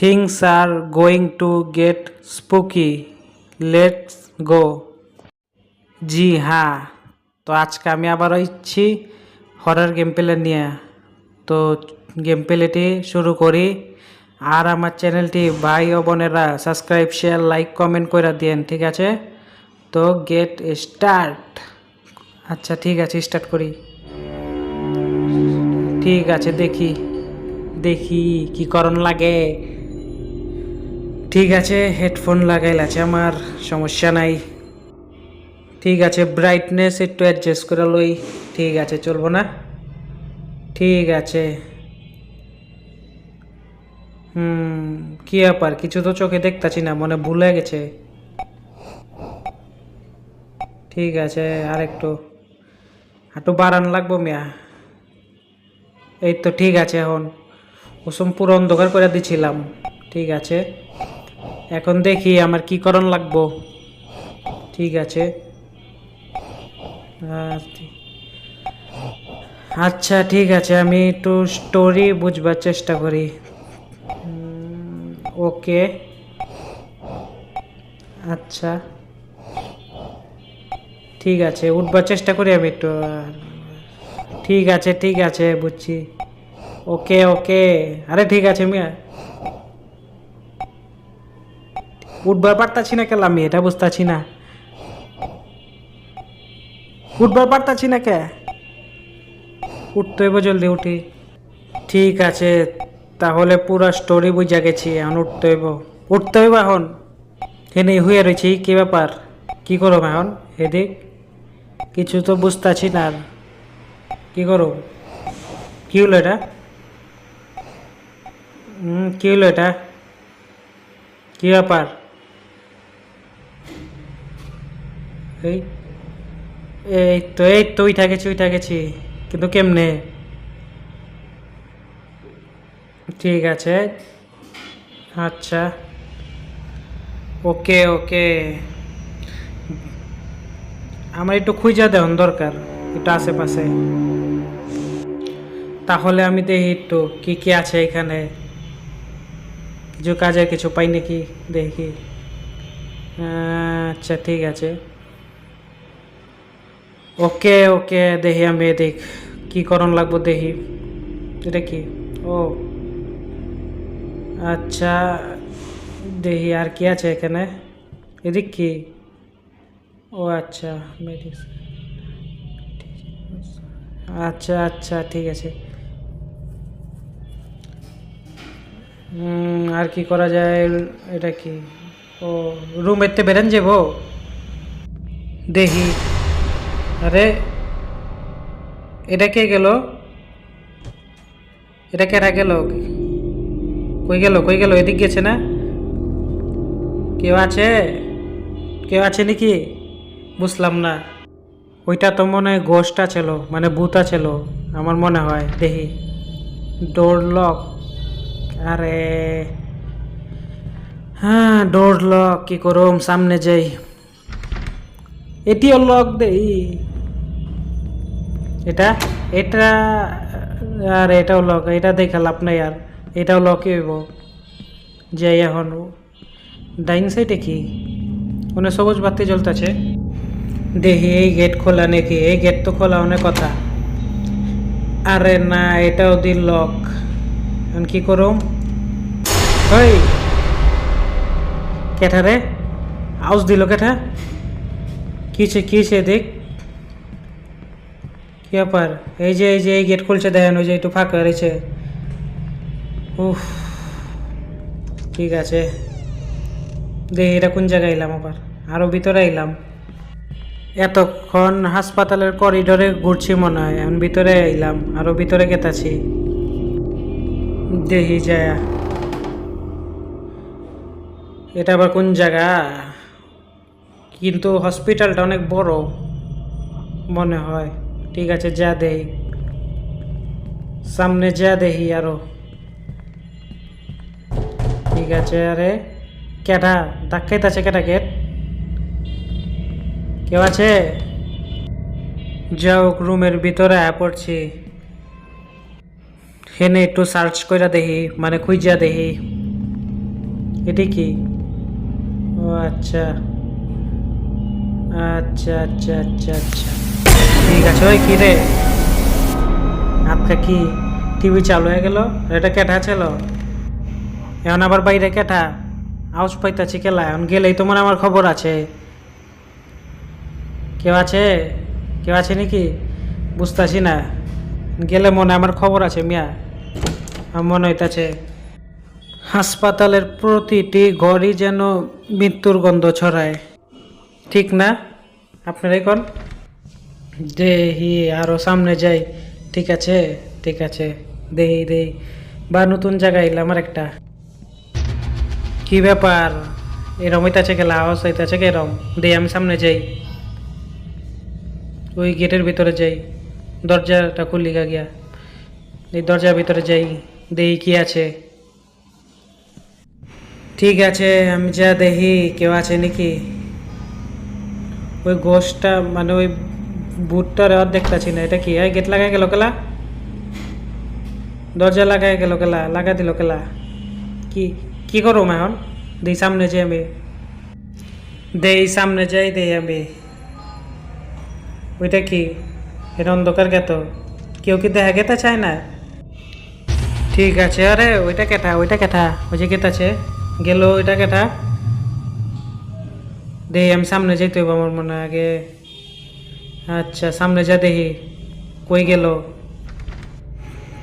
Things are going to get spooky let's go জি হ্যাঁ। তো আজকে আমি আবারও ইচ্ছি হরার গেম প্লে নিয়ে। তো গেম প্লেটি শুরু করি। আর আমার চ্যানেলটি ভাই ও বোনেরা সাবস্ক্রাইব শেয়ার লাইক কমেন্ট করে দিয়েন, ঠিক আছে? তো গেট স্টার্ট আচ্ছা ঠিক আছে স্টার্ট করি। ঠিক আছে, দেখি। দেখি কি করণ লাগে। ঠিক আছে হেডফোন লাগাইল আছে আমার, সমস্যা নাই। ঠিক আছে ব্রাইটনেস একটু অ্যাডজাস্ট করে লই। ঠিক আছে, চলবো না? ঠিক আছে। হুম, কি ব্যাপার? কিছু তো চোখে দেখতাছি না, মনে ভুলে গেছে। ঠিক আছে আর একটু একটু বাড়ান লাগবো মিয়া। এই তো ঠিক আছে এখন। ওসম পুরো অন্ধকার করে দিছিলাম। ঠিক আছে। এখন দেখি আমার কি করণ লাগবো। ঠিক আছে। আচ্ছা। ঠিক আছে, আমি একটু স্টোরি বুঝবার চেষ্টা করি। ওকে। আচ্ছা। ঠিক আছে, উঠবার চেষ্টা করি আমি একটু ঠিক আছে ঠিক আছে, বুঝছি। ওকে ওকে। আরে, ঠিক আছে, মিয়া। উঠবার পারতাছি না কেন আমি এটা বুঝতাছি না। উঠবার পারতাছি না কে? উঠতে হইব জলদি উঠি। ঠিক আছে, তাহলে পুরো স্টোরি বুঝা গেছি, এখন উঠতে হইব। উঠতে হইব এখন? এনে হয়ে রয়েছি কী ব্যাপার? কি করব এখন এদিক? কিছু তো বুঝতাছি না আর। কী করো কি হলো এটা? কি হলো এটা? কী ব্যাপার? এই এই তো এই তো উঠা গেছি উঠা গেছি। কিন্তু কেমনে? ঠিক আছে। আচ্ছা। ওকে ওকে। আমার একটু খুঁজা দেওয়ান দরকার, একটু আশেপাশে। তাহলে আমি দেখি একটু কি কি আছে এখানে। কিছু কাজের কিছু পাই নাকি? দেখি। আচ্ছা ঠিক আছে। ওকে ওকে দেখি আমি এদিক কি করণ লাগবো দেখি এটা কি? ও। আচ্ছা দেখি আর কি আছে এখানে? এদিক কি? ও আচ্ছা আচ্ছা আচ্ছা ঠিক আছে। আর কি করা যায়? এটা কি? ও রুম এতে বেরেন যাব? দেখি আরে, এটা কে গেল? এটা কেরা গেল? কই গেল কই গেল? এদিক গেছে না? কেউ আছে? কেউ আছে নাকি? বুঝলাম না। ওইটা তো মনে হয় গোষ্ঠটা ছিল মানে ভূতা ছিল, আমার মনে হয়। দেখি। ডোর লক আরে। হ্যাঁ ডোর লক কি করুম, সামনে যাই। এটিও লক দেই। এটা এটা, আর এটাও লক এটা দেখা লাভ নাই আর এটাও লকই হইব? যাই এখন ডাইং সাইডে কি? মানে সবুজ বাতি জ্বলতেছে। দেখি এই গেট খোলা নাকি? এই গেট তো খোলা অনেক কথা। আরে না, এটাও দিল লক এখন কি করুম? ওই কেঠা রে? আউস দিল কেঠা? কিছে কিছে দেখ ব্যাপার? এই যে এই যে, এই গেট খুলছে দেখেন, ওই যে একটু ফাঁকা রয়েছে। উফ, ঠিক আছে। দেখি এটা কোন জায়গায় এলাম আবার? আরও ভিতরে এলাম। এতক্ষণ হাসপাতালের করিডোরে ঘুরছি মনে হয়, এখন ভিতরে এলাম আরও ভিতরে গেতাছি। দেখি যায়। এটা আবার কোন জায়গা? কিন্তু হসপিটালটা অনেক বড়, মনে হয়। ঠিক আছে, যা দেই। সামনে যা দেখি আরও। ঠিক আছে, আরে। কেটা ডাক্কাইতে আছে কেটা গেট কেউ আছে? যাও, রুমের ভিতরে পড়ছি। হেনে একটু সার্চ কইরা দেখি মানে খুঁজা দেখি এটি কি? ও আচ্ছা। আচ্ছা আচ্ছা আচ্ছা আচ্ছা। ঠিক আছে, ওই কি রে? আপকা কি টিভি চালু হয়ে গেল? এটা কেটা ছিল? এখন আবার বাইরে কেটা আউস পাইতাছি কেলা, এখন গেলেই তোমার আমার খবর আছে। কেউ আছে? কেউ আছে নাকি? বুঝতেছি না। গেলে মনে আমার খবর আছে মিয়া। আমার মনে হইতাছে, হাসপাতালের প্রতিটি ঘরই যেন মৃত্যুর গন্ধ ছড়ায়। ঠিক না? আপনারাই কোন? দেহি আরও সামনে যাই। ঠিক আছে ঠিক আছে। দেহি দেহি বা নতুন জায়গায় এলাম আমার একটা কি ব্যাপার? এরম হইতাছে গেলা আওয়াজ হইতাছে এরম দেই আমি সামনে যাই। ওই গেটের ভিতরে যাই। দরজাটা খুলি গিয়া। এই দরজার ভিতরে যাই। দেই কি আছে? ঠিক আছে, আমি যা দেখি, কেউ আছে নাকি? ওই গোষ্ঠটা মানে ওই বুটটার আর দেখতেছি না, এটা কি? এই গেট লাগাই গেল কেলা? দরজা লাগাই গেল কেলা, লাগা দিল কেলা? কি কি করো এখন? দেই সামনে যাই আমি। দেই সামনে যাই, দেই আমি। ওইটা কি? এটা অন্ধকার গেত। কেউ কি দেখা গেতে চায় না? ঠিক আছে, আরে ওইটা কেটা ওইটা কেটা? ওই যে গেতাছে গেল ওইটা কেটা? দেই আমি সামনে যেতে হইব আমার মনে আগে। আচ্ছা সামনে যা দেখি। কই গেল?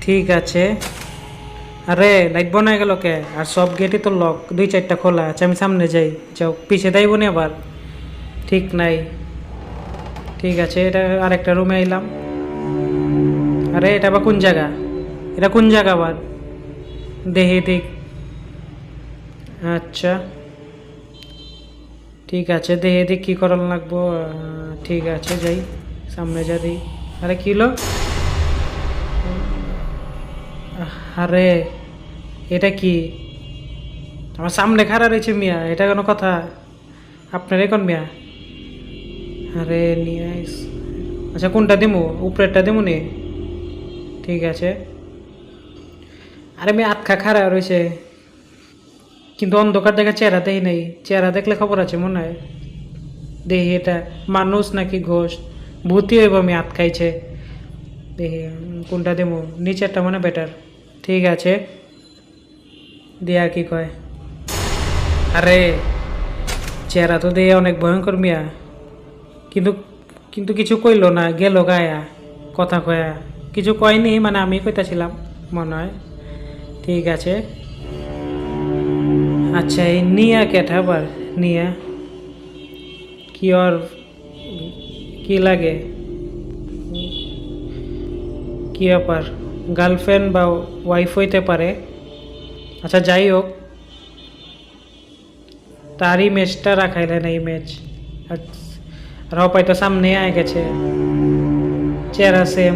ঠিক আছে। আরে লাইট বনায় গেল কে? আর সব গেটই তো লক দুই চারটা খোলা। আচ্ছা আমি সামনে যাই। যাও, পিছে দাইব নি আবার? ঠিক নাই। ঠিক আছে, এটা আরেকটা রুমে এলাম আরে, এটা আবার কোন জায়গা? এটা কোন জায়গা আবার? দেহি দেখ। আচ্ছা। ঠিক আছে, দেহে দেখ কী করার লাগবো? ঠিক আছে, যাই, সামনে যা দিই। আরে কি হলো? আরে, এটা কি? আমার সামনে খাড়া রয়েছে মিয়া, এটা কোনো কথা? আপনার এখন মিয়া? আরে, নিয়ে আচ্ছা কোনটা দিমু? উপরেরটা দিমু নি? ঠিক আছে। আরে, মেয়ে আটকা খাড়া রয়েছে। কিন্তু অন্ধকার দেখা চেহারা দেই নাই। চেহারা দেখলে খবর আছে মনে হয়। দেখি এটা মানুষ নাকি ঘোষ? ভূতি হইব আমি আটকাইছে উম, কোনটা দেবো? নিচেরটা মানে বেটার ঠিক আছে। দিয়া কি কয়? আরে চেহারা তো দিয়ে অনেক ভয়ঙ্কর মিয়া। কিন্তু কিন্তু কিছু কইলো না গেল গায়া কথা কয়া। কিছু কয়নি মানে আমি কইতাছিলাম মনে হয়। ঠিক আছে। আচ্ছা এই নিয়া কেটা আবার নিয়া কি ওর কি লাগে কি ব্যাপার গার্লফ্রেন্ড বা ওয়াইফ হইতে পারে আচ্ছা যাই হোক তার ইমেজটা রাখাইলে না ইমেজ আর অপাই তো সামনে আয় গেছে চেহারা সেম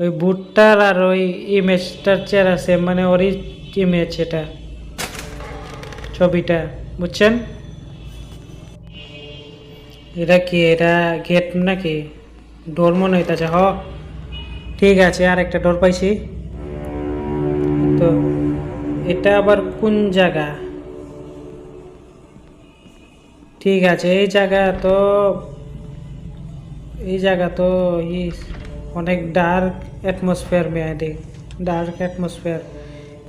ওই বুটটার আর ওই ইমেজটার চেয়ার আছে মানে ওরই ইমেজ এটা। ছবিটা, বুঝছেন? এটা কি এটা গেট নাকি? ডোর মনে হইতেছে, হ। ঠিক আছে আর একটা ডোর পাইছি। তো, এটা আবার কোন জায়গা? ঠিক আছে, এই জায়গা তো, এই জায়গা তো ই অনেক ডার্ক অ্যাটমসফিয়ার মেয়াদি ডার্ক অ্যাটমসফিয়ার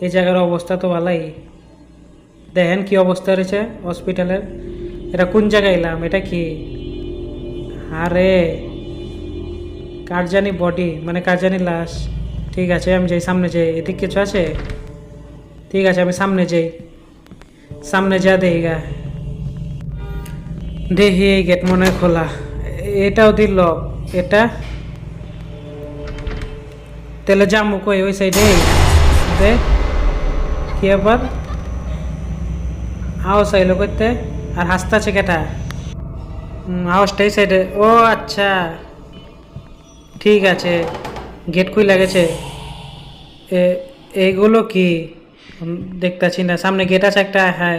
এই জায়গার অবস্থা তো ভালোই। দেখেন কি অবস্থা রয়েছে হসপিটালের এটা কোন জায়গায় এলাম? এটা কি? আরে, কার জানি বডি মানে কারজানি লাশ। ঠিক আছে, আমি যাই সামনে যাই এদিক কিছু আছে? ঠিক আছে, আমি সামনে যাই। সামনে যা দেখি গা দেখি এই গেট মনে খোলা। এটাও দিল। এটা? তাহলে যাব কই ওই সাইডে দে কি আবার আওয়াজ আইলো করতে আর হাসতে আছে কেটা আওয়াজটা এই সাইডে ও আচ্ছা ঠিক আছে গেট কুই লাগেছে এইগুলো কি দেখতেছি না সামনে গেট আছে একটা হ্যাঁ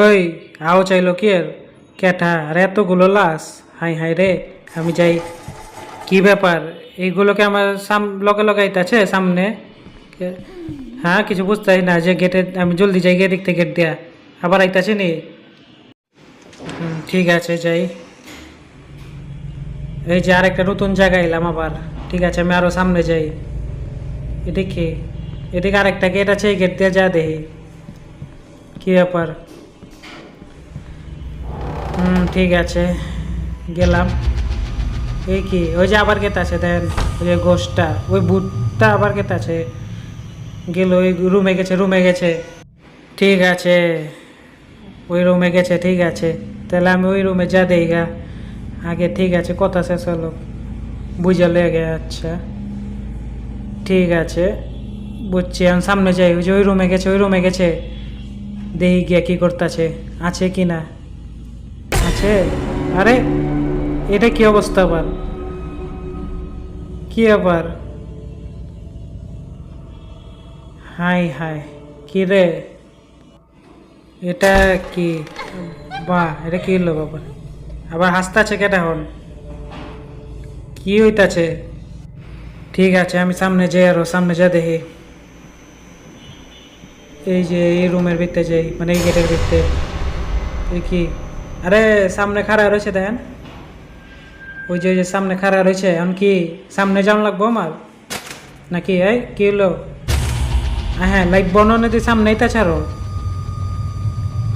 ওই আও চাইলো কি আর ক্যাটা আর এতগুলো লাশ হাই হাই রে আমি যাই কি ব্যাপার? এইগুলোকে আমার সাম, লগে লগাইতেছে সামনে। হ্যাঁ কিছু বুঝতেই না যে গেটে আমি জলদি যাই গিয়ে দেখতে গেট দেয়া। আবার আইতাছে নি? ঠিক আছে, যাই। এই যে আরেকটা নতুন জায়গা এলাম আবার। ঠিক আছে, আমি আরও সামনে যাই। এদিকে এদিকে আরেকটা গেট আছে? এই গেট দিয়ে যা দেখি। কি ব্যাপার? হুম, ঠিক আছে, গেলাম। এই কি? ওই যে আবার গেত আছে, দেন ওই যে গোষ্ঠটা ওই বুটটা আবার গেত আছে। গেল, ওই রুমে গেছে রুমে গেছে। ঠিক আছে। ওই রুমে গেছে, ঠিক আছে। তাহলে আমি ওই রুমে যা দেই গা। আগে ঠিক আছে, কথা শেষ হলো। বুঝে লেগে আচ্ছা। ঠিক আছে, বুঝছি। আমি সামনে যাই। ওই যে ওই রুমে গেছে, ওই রুমে গেছে। দেখি গিয়া কি করতেছে। আছে কি না? আছে? আরে! এটা কি অবস্থা আবার? কি আবার? হাই হাই, কি রে? এটা কি? বা এটা কি হলো বাবা? আবার হাসতাছে কেটা হন কি হইতাছে? ঠিক আছে, আমি সামনে যাই আরও, সামনে যা দেখি। এই যে, এই রুমের ভিতরে যাই মানে এই গেটের ভিতরে। কি? আরে, সামনে খাড়া রয়েছে দেখেন। ওই যে সামনে খাড়া রয়েছে এখন কি সামনে যাওয়া লাগবো আমার? নাকি এই কি হলো? হ্যাঁ লাইট বর্ণনে তুই সামনেই তা ছাড়ো।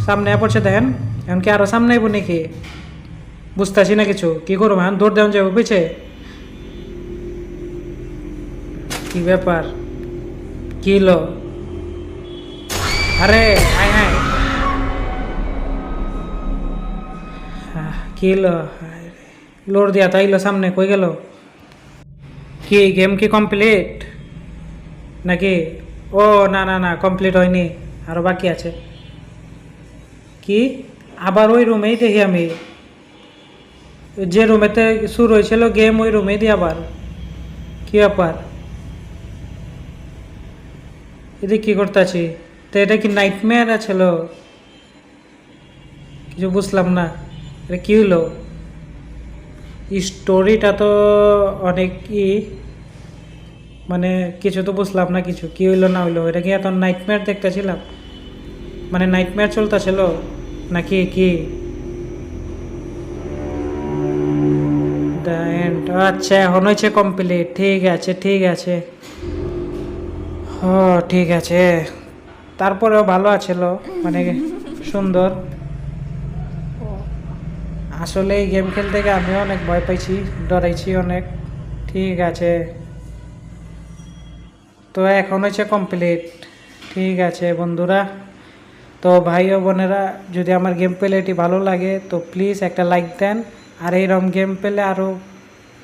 সামনে পড়ছে দেখেন এখন কি আরও সামনে আইব নাকি? বুঝতেছি না কিছু কি করব? এখন দৌড় দেওয়া যাব বুঝছে? কি ব্যাপার? কি হলো? আরে হাই আহ, কি হলো? লোড দিয়া তাইলো সামনে, কই গেল? কি গেম কি কমপ্লিট নাকি? ও, না না না কমপ্লিট হয়নি আরও বাকি আছে। কি? আবার ওই রুমেই দেখি আমি। যে রুমেতে শুরু হয়েছিল গেম ওই রুমেই দিয়ে আবার। কি ব্যাপার? এদিকে কি করতেছি? তো এটা কি নাইটমেয়ার ছিল? কিছু বুঝলাম না। এটা কি হলো স্টোরিটা তো অনেক ই মানে কিছু তো বুঝলাম না কিছু, কি হইল না হইল, এটা কি এত নাইটমেয়ার দেখতেছিলাম? মানে নাইটমেয়ার চলতেছিল, নাকি কি? আচ্ছা এখন হয়েছে কমপ্লিট ঠিক আছে ঠিক আছে। ও ঠিক আছে। তারপরেও ভালো আছিল মানে সুন্দর। আসলে এই গেম খেলতে গিয়ে আমিও অনেক ভয় পাইছি, ডরাইছি অনেক। ঠিক আছে। তো এখন হচ্ছে কমপ্লিট ঠিক আছে বন্ধুরা। তো ভাই ও বোনেরা, যদি আমার গেম পেলে এটি ভালো লাগে, তো প্লিজ একটা লাইক দেন। আর এইরকম গেম পেলে আরও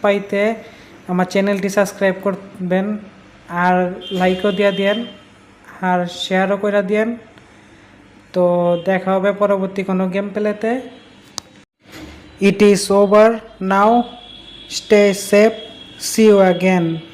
পাইতে আমার চ্যানেলটি সাবস্ক্রাইব করবেন। আর লাইকও দিয়া দেন আর শেয়ারও করে দেন তো দেখা হবে পরবর্তী কোনো গেম পেলেতে It is over now. Stay safe. See you again.